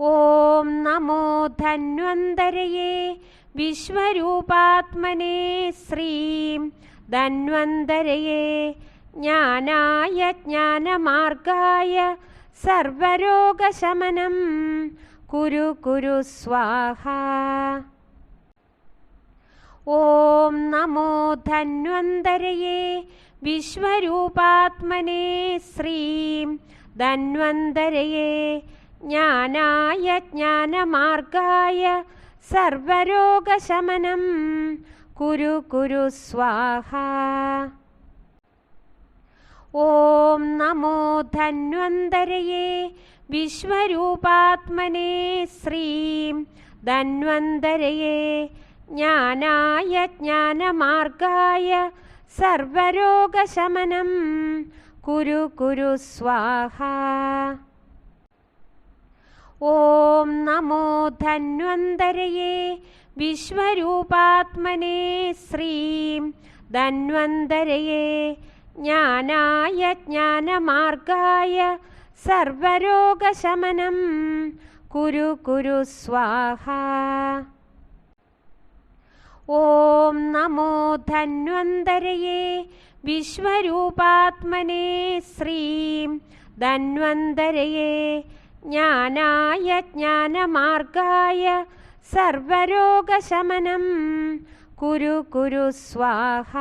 ഓം നമോ ധന്വന്തരയേ. വിശ്വരൂപാത്മനെ ശ്രീം ധന്വന്തരയേ. ജ്ഞാനായ ജ്ഞാനമാർഗായ സർവരോഗശമനം. കുരു കുരു സ്വാഹ. ഓം നമോ ധന്വന്തരയേ. വിശ്വരൂപാത്മനേ ശ്രീം ധന്വന്തരയേ. ജ്ഞാനായ ജ്ഞാനമാർഗായ സർവരോഗശമനം. കുരു കുരു സ്വാഹ. ഓം നമോ ധന്വന്തരയേ. വിശ്വരൂപാത്മനെ ശ്രീം ധന്വന്തരയേ. ജ്ഞാനായ ജ്ഞാനമാർഗായ സർവരോഗശമനം. കുരു കുരു സ്വാഹ. ഓം നമോ ധന്വന്തരയേ. വിശ്വരൂപാത്മനേ ശ്രീം ധന്വന്തരയേ. ജ്ഞാനായ ജ്ഞാനമാർഗായ സർവരോഗശമനം. കുരു കുരു സ്വാഹ. ഓം നമോ ധന്വന്തരയേ. വിശ്വരൂപാത്മനേ ശ്രീം ധന്വന്തരയേ. ജ്ഞാനായ ജ്ഞാനമാർഗായ സർവരോഗശമനം. കുരു കുരു സ്വാഹ.